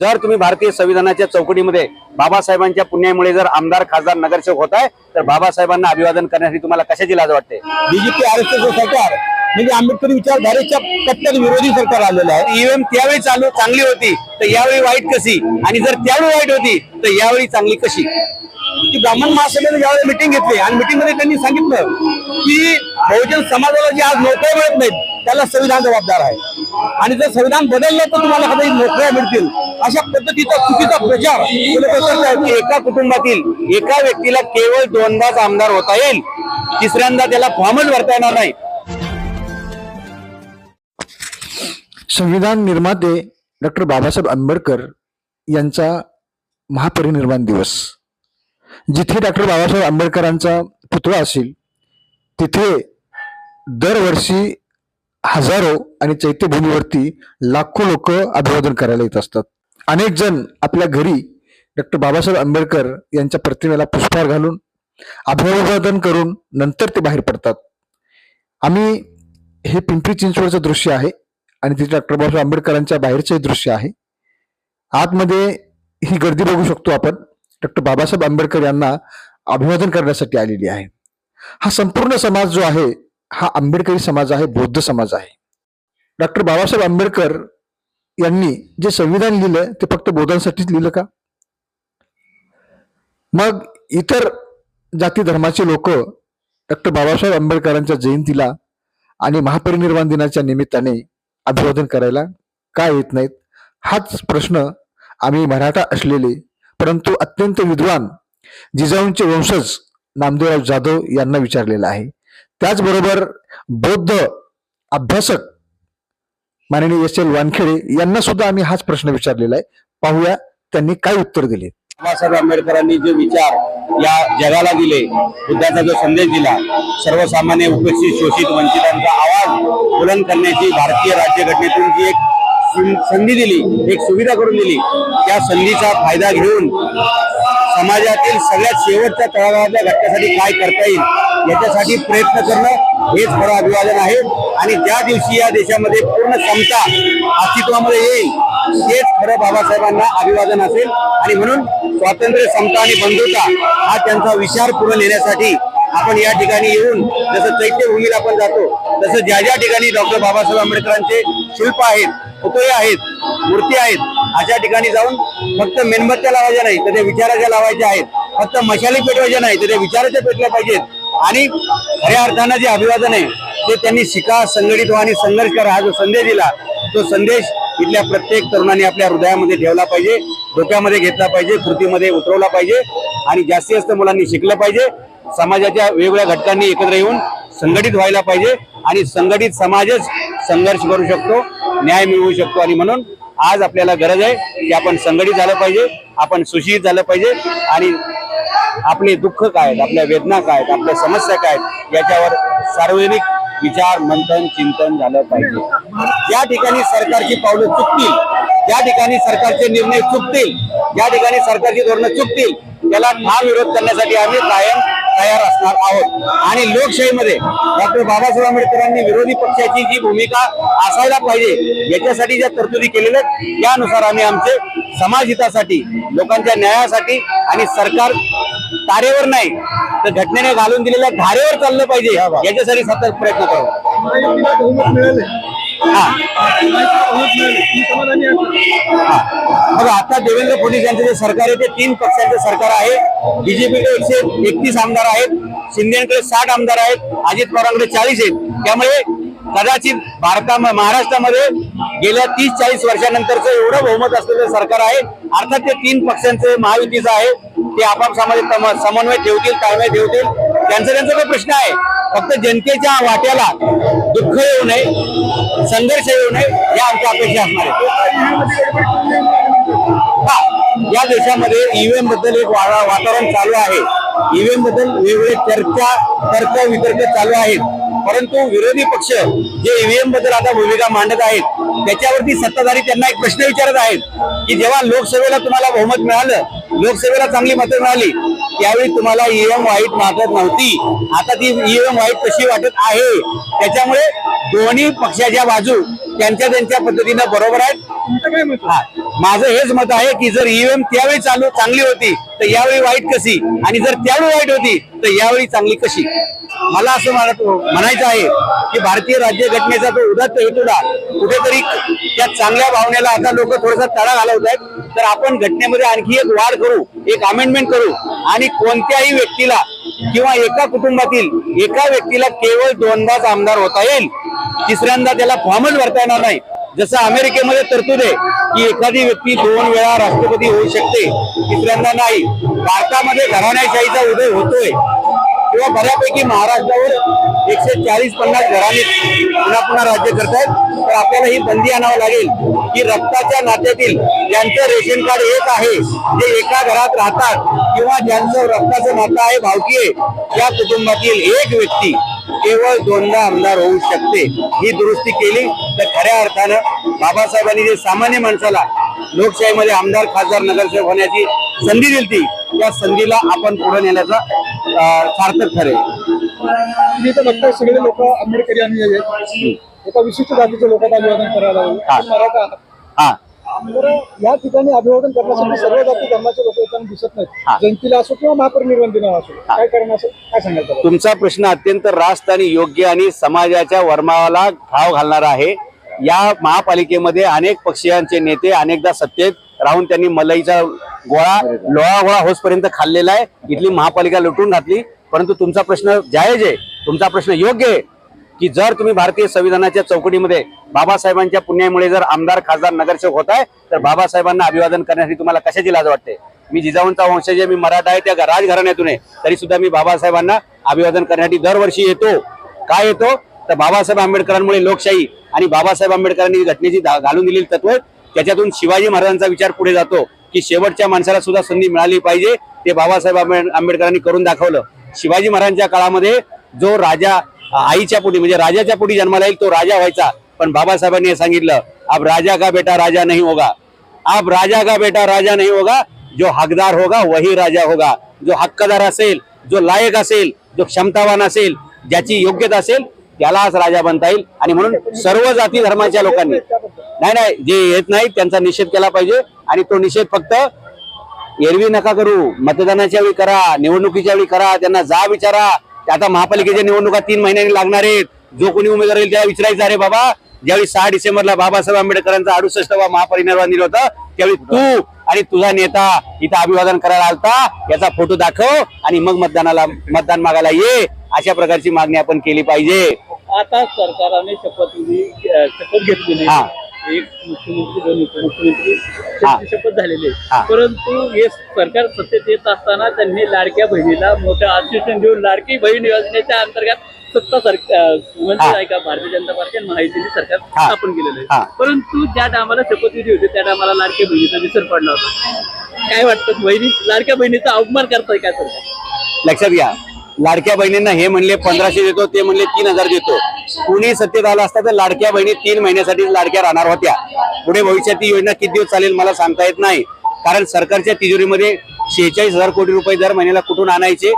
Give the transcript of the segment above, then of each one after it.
जर तुम्ही भारतीय संविधानाच्या चौकटीमध्ये बाबासाहेबांच्या पुण्यामुळे जर आमदार खासदार नगरसेवक होत आहे तर बाबासाहेबांना अभिवादन करण्यासाठी तुम्हाला कशाची लाज वाटते? बीजेपी आर एस एस सरकार म्हणजे आंबेडकरी विचारधारेच्या कट्टर विरोधी सरकार आलेलं आहे. ईव्हीएम त्यावेळी चालू चांगली होती तर यावेळी वाईट कशी? आणि जर त्यावेळी वाईट होती तर यावेळी चांगली कशी? की ब्राह्मण महासभेने ज्यावेळेस मिटिंग घेतली आणि मिटिंगमध्ये त्यांनी सांगितलं की बहुजन समाजाला जे आज नोकऱ्या मिळत नाहीत त्याला संविधान जबाबदार आहे. आणि जर संविधान बदललं तर तुम्हाला काही नोकऱ्या मिळतील. अशा पद्धतीचा चुकीचा प्रचार की एका कुटुंबातील एका व्यक्तीला केवळ दोनदाच आमदार होता येईल. तिसऱ्यांदा त्याला फॉर्मच भरता येणार नाही. संविधान निर्माते डॉक्टर बाबासाहेब आंबेडकर यांचा महापरिनिर्वाण दिवस. जिथे डॉक्टर बाबासाहेब आंबेडकरांचा पुतळा असेल तिथे दरवर्षी हजारो आणि चैत्यभूमीवरती लाखो लोक अभिवादन करायला येत असतात. अनेक जण आपल्या घरी डॉक्टर बाबासाहेब आंबेडकर यांच्या प्रतिमेला पुष्पहार घालून अभिवादन करून नंतर ते बाहेर पडतात. आम्ही हे पिंपरी चिंचवडचं दृश्य आहे आणि तिथे डॉक्टर बाबासाहेब आंबेडकरांच्या बाहेरचे दृश्य आहे. आतमध्ये ही गर्दी बघू शकतो आपण. डॉक्टर बाबासाहेब आंबेडकर यांना अभिवादन करण्यासाठी आलेली आहे. हा संपूर्ण समाज जो आहे हा आंबेडकरी समाज आहे बौद्ध समाज आहे. डॉक्टर बाबासाहेब आंबेडकर यांनी जे संविधान लिहिलं ते फक्त बौद्धांसाठीच लिहिलं का? मग इतर जाती धर्माचे लोक डॉक्टर बाबासाहेब आंबेडकरांच्या जयंतीला आणि महापरिनिर्वाण दिनाच्या निमित्ताने अभिवादन करायला का येत नाहीत? हाच प्रश्न आम्ही मराठा असलेले परंतु अत्यंत विद्वान जिजाऊंचे वंशज नामदेवराव जाधव यांना विचारलेला आहे. त्याचबरोबर बौद्ध अभ्यासक माननीय एस एल वानखेडे यांना सुद्धा आम्ही हाच प्रश्न विचारलेला आहे. पाहूया त्यांनी काय उत्तर दिले? बाबासाहेब आंबेडकरांनी जो विचार या जगाला दिले बुद्धाचा जो संदेश दिला सर्वसामान्य उपेक्षित शोषित वंचितांचा आवाज बुलंद करण्याची भारतीय राज्यघटनेतून जी एक संधी दिली एक सुविधा करून दिली त्या संधीचा फायदा घेऊन समाजातील सगळ्यात शेवटच्या तळागाळातल्या घटकासाठी काय करता येईल याच्यासाठी प्रयत्न करणं हेच खरं अभिवादन आहे. आणि ज्या दिवशी या देशामध्ये पूर्ण समता अस्तित्वामध्ये येईल तेच खरं बाबासाहेबांना अभिवादन असेल. आणि म्हणून स्वातंत्र्य समता आणि बंधुता हा त्यांचा विचार पुढे नेण्यासाठी आपण या ठिकाणी येऊन जसं चैत्यभूमीला आपण जातो तसं ज्या ज्या ठिकाणी डॉक्टर बाबासाहेब आंबेडकरांचे शिल्प आहेत पुतळे आहेत मूर्ती आहेत अशा ठिकाणी जाऊन फक्त मेणबत्त्या लावायच्या नाही तर त्या विचाराच्या लावायच्या आहेत. फक्त मशाली पेटवायच्या नाही तर त्या विचाराच्या पेटल्या पाहिजेत. आणि खऱ्या अर्थानं जे अभिवादन आहे ते त्यांनी शिका संघटित व्हा आणि संघर्ष करा. हा जो संदेश दिला तो संदेश इथल्या प्रत्येक तरुणाने आपल्या हृदयामध्ये ठेवला पाहिजे डोक्यामध्ये घेतला पाहिजे कृतीमध्ये उतरवला पाहिजे आणि जास्तीत जास्त मुलांनी शिकलं पाहिजे. समाजाच्या वेगवेगळ्या घटकांनी एकत्र येऊन संघटित व्हायला पाहिजे आणि संघटित समाजच संघर्ष करू शकतो न्याय मिळवू शकतो आणि म्हणून आज आपल्याला गरज आहे की आपण संघटित झालं पाहिजे आपण सुशिक्षित झालं पाहिजे आणि आपले दुःख काय आहेत आपल्या वेदना काय आहेत आपल्या समस्या काय आहेत याच्यावर सार्वजनिक विचार मंथन चिंतन झालं पाहिजे. ज्या ठिकाणी सरकारची पावलं चुकतील ज्या ठिकाणी सरकारचे निर्णय चुकतील ज्या ठिकाणी सरकारची धोरणं चुकतील त्याला ठाम विरोध करण्यासाठी आम्ही कायम तयार असणार आहोत. आणि लोकशाहीमध्ये डॉक्टर बाबासाहेब आंबेडकरांनी विरोधी पक्षाची जी भूमिका असायला पाहिजे याच्यासाठी ज्या तरतुदी केलेल्या आहेत त्यानुसार आम्ही आमचे समाजहितासाठी लोकांच्या न्यायासाठी आणि सरकार तारेवर नाही तर घटनेने घालून दिलेल्या धारेवर चाललं पाहिजे याच्यासाठी सतत प्रयत्न करू. बघा आता देवेंद्र फडणवीस यांचं जे सरकार आहे ते तीन पक्षांचं सरकार आहे. बीजेपीकडे एकशे एकतीस आमदार आहेत. शिंदेकडे साठ आमदार आहेत. अजित पवारांकडे चाळीस आहेत. त्यामुळे कदाचित भारता महाराष्ट्रामध्ये गेल्या तीस चाळीस वर्षानंतरचं एवढं बहुमत असलेलं सरकार आहे. अर्थात ते तीन पक्षांचं महायुतीचं आहे. ते आपापसामध्ये समन्वय ठेवतील ताळमेळ ठेवतील. त्यांचा त्यांचा काही प्रश्न आहे. फक्त जनतेच्या वाट्याला दुःख येऊ नये संघर्ष येऊ नये या आमच्या अपेक्षा असणार आहेत. या देशामध्ये ईव्हीएमबद्दल एक वा- वातावरण चालू आहे. ईव्हीएमबद्दल वेगवेगळे चर्चा तर्क वितर्क चालू आहेत. परंतु विरोधी पक्ष जे ईव्हीएमबद्दल आता भूमिका मांडत आहेत त्याच्यावरती सत्ताधारी त्यांना एक प्रश्न विचारत आहेत की जेव्हा लोकसभेला तुम्हाला बहुमत मिळालं लोकसभेला चांगली मतं मिळाली त्यावेळी तुम्हाला ईव्हीएम वाईट वाटत नव्हती. आता ती ईव्हीएम वाईट कशी वाटत आहे त्याच्यामुळे दोन्ही पक्षाच्या बाजू त्यांच्या त्यांच्या पद्धतीनं बरोबर आहेत. माझं हेच मत आहे की जर ईव्हीएम त्यावेळी चालू चांगली होती तर यावेळी वाईट कशी? आणि जर त्यावेळी वाईट होती तर यावेळी चांगली कशी? मला असं म्हणत म्हणायचं आहे की भारतीय राज्यघटनेचा तो उदात्त हेतूला कुठेतरी त्या चांगल्या भावनेला आता लोक थोडासा तडा घालवत आहेत. तर आपण घटनेमध्ये आणखी एक वाढ करू एक अमेंडमेंट करू आणि कोणत्याही व्यक्तीला किंवा एका कुटुंबातील एका व्यक्तीला केवळ दोनदाच आमदार होता येईल. तिसऱ्यांदा त्याला फॉर्मच भरता येणार नाही. जसं अमेरिकेमध्ये तरतूद आहे की एखादी व्यक्ती दोन वेळा राष्ट्रपती होऊ शकते तिसऱ्यांदा नाही. भारतामध्ये घराण्याशाहीचा उदय होतोय. किंवा बऱ्यापैकी महाराष्ट्रावर एकशे चाळीस पन्नास घरांनी पुन्हा पुन्हा राज्य करतायत. तर आपल्याला ही बंदी आणावं लागेल की रक्ताच्या नात्यातील ज्यांचं रेशन कार्ड एक आहे जे एका घरात राहतात किंवा ज्यांचं रक्ताचं नातं आहे भावकी आहे कुटुंबातील एक व्यक्ती केवळ दोनदा आमदार होऊ शकते. ही दुरुस्ती केली. तर खऱ्या अर्थानं बाबासाहेबांनी जे सामान्य माणसाला लोकशाहीमध्ये आमदार खासदार नगरसेवक होण्याची संधी दिली ती त्या संधीला आपण पुढे नेण्याचा सार्थक ठरेल तुम्ही तर बघताय सगळे लोक आंबेडकरी आहेत. एका विशिष्ट जातीच्या लोकांना अभिवादन करायला हवं हा. मराठा हा. तर या ठिकाणी अभिवादन करण्यासाठी सर्व जाती धर्माचे लोक येताना दिसत हा. नाहीत जयंतीला असो किंवा महापरिनिर्वाण दिनाला असो. काय कारण असेल? काय सांगायचं त्याला? तुमचा प्रश्न अत्यंत रास्त आणि योग्य आणि समाजाच्या वर्माला घाव घालणारा आहे. या महापालिकेमध्ये अनेक पक्षीयांचे नेते अनेकदा सत्तेत राहून त्यांनी मलईचा गोळा लोळा गोळा होसपर्यंत खाल्लेला आहे. इथली महापालिका लुटून घातली. परंतु तुमचा प्रश्न जायज आहे. तुमचा प्रश्न योग्य आहे की जर तुम्ही भारतीय संविधानाच्या चौकटीमध्ये बाबासाहेबांच्या पुण्यामुळे जर आमदार खासदार नगरसेवक होत आहे तर बाबासाहेबांना अभिवादन करण्यासाठी तुम्हाला कशाची लाज वाटते? मी जिजाऊंचा वंशज आहे मी मराठा आहे त्या राजघराण्यातून आहे. तरी सुद्धा मी बाबासाहेबांना अभिवादन करण्यासाठी दरवर्षी येतो. काय येतो? तर बाबासाहेब आंबेडकरांमुळे लोकशाही आणि बाबासाहेब आंबेडकरांनी घटनेची घालून दिलेली तत्व त्याच्यातून शिवाजी महाराजांचा विचार पुढे जातो की शेवटच्या माणसाला सुद्धा संधी मिळाली पाहिजे ते बाबासाहेब आंबेडकरांनी करून दाखवलं. शिवाजी महाराजांच्या काळामध्ये जो राजा आईच्या पोटी म्हणजे राजाच्या पोटी जन्माला येईल तो राजा व्हायचा. पण बाबासाहेबांनी हे सांगितलं अब राजा का बेटा राजा नाही होगा? अब राजा का बेटा राजा नाही होगा? जो हकदार होगा वही राजा होगा. जो हक्कदार असेल जो लायक असेल जो क्षमतावान असेल ज्याची योग्यता असेल त्यालाच राजा बनता येईल. आणि म्हणून सर्व जाती धर्माच्या लोकांनी नाही नाही जे येत नाही त्यांचा निषेध केला पाहिजे. आणि तो निषेध फक्त एरवी नका करू. मतदानाच्या वेळी करा निवडणुकीच्या वेळी करा त्यांना जा विचारा. आता महापालिकेच्या निवडणुका तीन महिन्यांनी लागणार आहेत. जो कोणी उमेदवार येईल त्याला विचारायचं अरे बाबा ज्यावेळी सहा डिसेंबरला बाबासाहेब आंबेडकरांचा अडुसष्टवा महापरिनिर्वाण दिलं होतं त्यावेळी तू आणि तुझा नेता इथं अभिवादन करायला आलता. याचा फोटो दाखव आणि मग मतदानाला मतदान मागायला ये. अशा प्रकारची मागणी आपण केली पाहिजे. आता सरकारने शपथविधी अ, शपथ घेतलेली. एक मुख्यमंत्री दोन उपमुख्यमंत्री शपथ झालेली परंतु हे सरकार सत्तेत येत असताना त्यांनी लाडक्या बहिणीला मोठं आश्वासन देऊन लाडकी बहीण योजनेच्या अंतर्गत सत्ता सरकार म्हणजे. आहे का भारतीय जनता पार्टी आणि महायुतीने सरकार. स्थापन केलेलं. आहे. परंतु ज्या टायमाला शपथविधी होते त्या टायमाला लाडक्या बहिणीचा विसर पडला होता. काय वाटतं बहिणी लाडक्या बहिणीचा अवमान करताय का सरकार? लक्षात घ्या. लाडक्या बहिणींना हे म्हणले पंधराशे देतो ते म्हणले तीन हजार देतो. कुणी सत्तेत आला असता तर लाडक्या बहिणी तीन महिन्यासाठी लाडक्या राहणार होत्या. पुढे भविष्यात ती योजना किती दिवस चालेल मला सांगता येत नाही. कारण सरकारच्या तिजोरीमध्ये शेहेचाळीस हजार कोटी रुपये दर महिन्याला कुठून आणायचे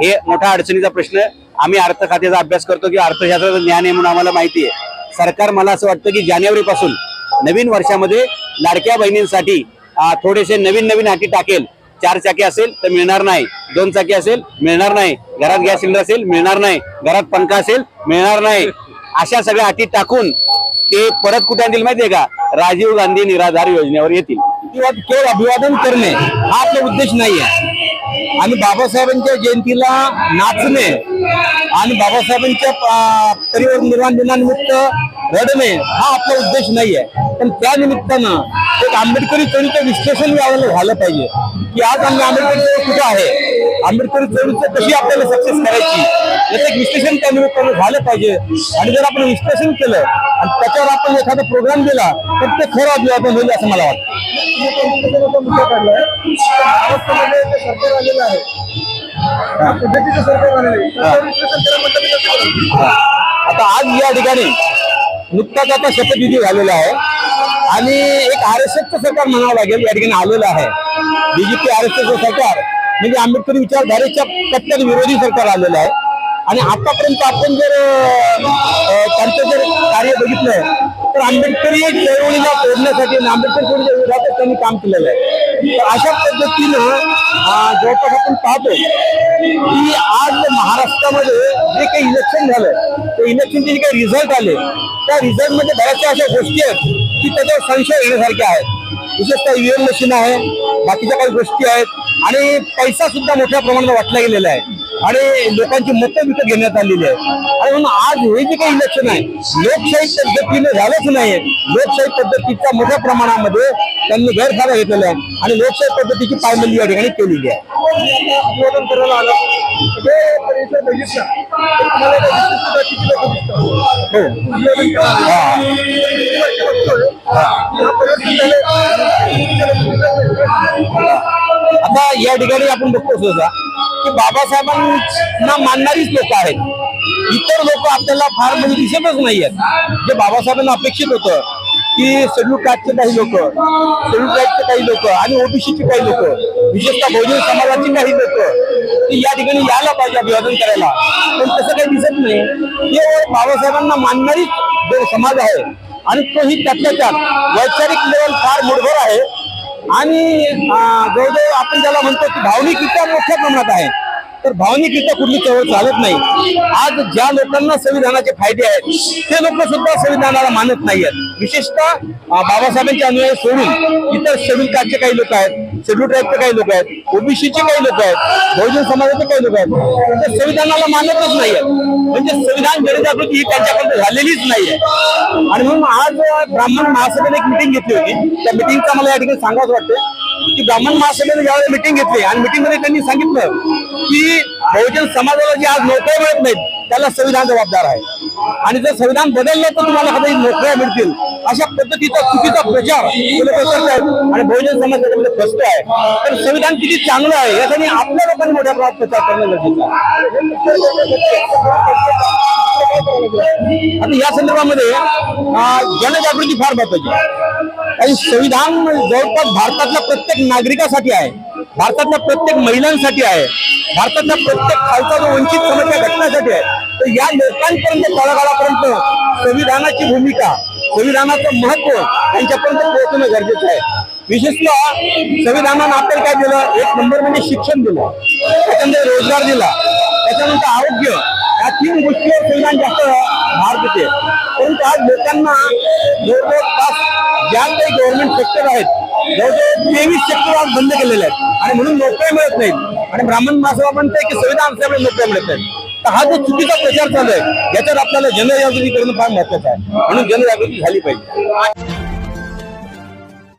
हे मोठा अडचणीचा प्रश्न. आम्ही अर्थ खात्याचा अभ्यास करतो की अर्थशास्त्राचं ज्ञान आहे म्हणून आम्हाला माहिती आहे. सरकार मला असं वाटतं की जानेवारीपासून नवीन वर्षामध्ये लाडक्या बहिणींसाठी थोडेसे नवीन नवीन अटी टाकेल. चार चाकी असेल तर मिळणार नाही. दोन चाकी असेल मिळणार नाही. घरात गॅस सिलेंडर असेल मिळणार नाही. घरात पंखा असेल मिळणार नाही. अशा सगळ्या अटी टाकून ते परत कुठे आणतील माहितीये का? राजीव गांधी निराधार योजनेवर येतील. किंवा केवळ अभिवादन करणे हा आपला उद्देश नाही आहे आणि बाबासाहेबांच्या जयंतीला नाचणे आणि बाबासाहेबांच्या परिवार निर्माण दिनानिमित्त रडणे हा आपला उद्देश नाही आहे पण त्या निमित्तानं एक आंबेडकरी चळीचं विश्लेषण यावेळेला झालं पाहिजे. की आज आम्ही आंबेडकरी कुठे कुठं आहे? आंबेडकर चळवळीचं कशी आपल्याला सक्सेस करायची? याचं एक विश्लेषण त्या निमित्तानं झालं पाहिजे. आणि जर आपण विश्लेषण केलं आणि त्याच्यावर आपण एखादा प्रोग्राम दिला तर ते खरं अभिवादन होईल असं मला वाटतं. मुद्दा काढलाय सरकार आलेलं आहे सरकार आलेलं आहे आता आज या ठिकाणी नुकताच आता शपथविधी झालेला आहे. आणि एक आर एस एसचं सरकार म्हणावं लागेल या ठिकाणी आलेलं आहे. बीजेपी आर एस एसचं सरकार. म्हणजे आंबेडकरी विचारधारेच्या कट्टर विरोधी सरकार आलेलं आहे. आणि आतापर्यंत आपण जर त्यांचं जर कार्य बघितलं तर आंबेडकरी चळवळीला तोडण्यासाठी आणि आंबेडकर चळवळीच्या विरोधातच त्यांनी काम केलेलं आहे. तर अशा पद्धतीनं जवळपास आपण पाहतो की आज महाराष्ट्रामध्ये जे काही इलेक्शन झालं ते इलेक्शनचे जे काही रिझल्ट आले त्या रिझल्टमध्ये बऱ्याचशा अशा गोष्टी आहेत की त्याच्यावर संशय येण्यासारख्या आहेत. विशेषतः ईव्हीएम मशीन आहे बाकीच्या काही गोष्टी आहेत. आणि पैसा सुद्धा मोठ्या प्रमाणात वाटला गेलेला आहे. आणि लोकांची मतं विकत घेण्यात आलेली आहे आणि म्हणून आज हे जे काही इलेक्शन आहे लोकशाही पद्धतीने झालंच नाही लोकशाही पद्धतीच्या मोठ्या प्रमाणामध्ये त्यांनी गैरफायदा घेतलेला आहे. आणि लोकशाही पद्धतीची पायमल्ली या ठिकाणी केलेली आहे. अनुमोदन करायला आलं. हे आता या ठिकाणी आपण बघतो सुद्धा की बाबासाहेबांना मानणारीच लोक आहेत. इतर लोक आपल्याला फार म्हणजे दिसतच नाहीयेत. जे बाबासाहेबांना अपेक्षित होतं की शेड्यूल कास्टचे काही लोक शेड्यूल कास्टचे काही लोक आणि ओबीसीचे काही लोक विशेषतः बहुजन समाजाची काही लोक ते या ठिकाणी यायला पाहिजे अभिवादन करायला. पण तसं काही दिसत नाही. हे बाबासाहेबांना मानणारीच जो समाज आहे आणि तोही त्यातल्या त्यात वैचारिक लेवल फार मुठभर आहे. आणि जवळजवळ आपण ज्याला म्हणतो की भावनिकरित्या मोठ्या प्रमाणात आहे तर भावनिकरित्या कुठली चळवळ चालत नाही. आज ज्या लोकांना संविधानाचे फायदे आहेत ते लोक सुद्धा संविधानाला मानत नाही आहेत विशेषतः बाबासाहेबांच्या बाबासाहेबांचे अनुयायी सोडून इतर शेड्यूल कास्टचे काही लोक आहेत शेड्यूल ट्राईबचे काही लोक आहेत ओबीसीचे काही लोक आहेत बहुजन समाजाचे काही लोक आहेत. ते संविधानाला मानतच नाही म्हणजे संविधान जनजागृती ही त्यांच्यापर्यंत झालेलीच नाहीये. आणि म्हणून आज ब्राह्मण महासभेने एक मिटिंग घेतली होती. त्या मिटिंगचा मला या ठिकाणी सांगावं वाटतं की ब्राह्मण महासभेने ज्यावेळेला मिटिंग घेतली आणि मिटिंगमध्ये त्यांनी सांगितलं की बहुजन समाजाला जी आज नोकऱ्या मिळत नाहीत त्याला संविधान जबाबदार आहे. आणि जर संविधान बदललं तर तुम्हाला काही नोकऱ्या मिळतील. अशा पद्धतीचा चुकीचा प्रचार करत आहेत आणि बहुजन समाज त्याच्यामध्ये फसतो आहे. तर संविधान किती चांगलं आहे यासाठी आपल्या लोकांनी मोठ्या प्रमाणात प्रचार करणं गरजेचं आहे. आता या संदर्भामध्ये जनजागृती फार महत्वाची आहे. आणि संविधान जवळपास भारतातल्या प्रत्येक नागरिकासाठी आहे. भारतातल्या प्रत्येक महिलांसाठी आहे. भारतातल्या प्रत्येक खालचा जो वंचित समाजाच्या घटनासाठी आहे. तर या लोकांपर्यंत तळागाळापर्यंत संविधानाची भूमिका संविधानाचं महत्त्व त्यांच्यापर्यंत पोहोचणं गरजेचं आहे. विशेषतः संविधानानं आपल्याला काय दिलं? एक नंबर म्हणजे शिक्षण दिलं. त्याच्यानंतर रोजगार दिला. त्याच्यानंतर आरोग्य. या तीन गोष्टीवर संविधान जास्त भार देते. परंतु आज लोकांना जवळजवळ ज्या काही गव्हर्नमेंट सेक्टर आहेत तेवीस सेक्टर आज बंद केलेले आहेत. आणि म्हणून नोकऱ्या मिळत नाहीत. आणि ब्राह्मण महासभा म्हणते की संविधान असल्यामुळे नोकऱ्या मिळत नाहीत. तर हा जो चुकीचा प्रचार चालू आहे याच्यावर आपल्याला जनजागृती करणं फार महत्वाचं आहे. म्हणून जनजागृती झाली पाहिजे.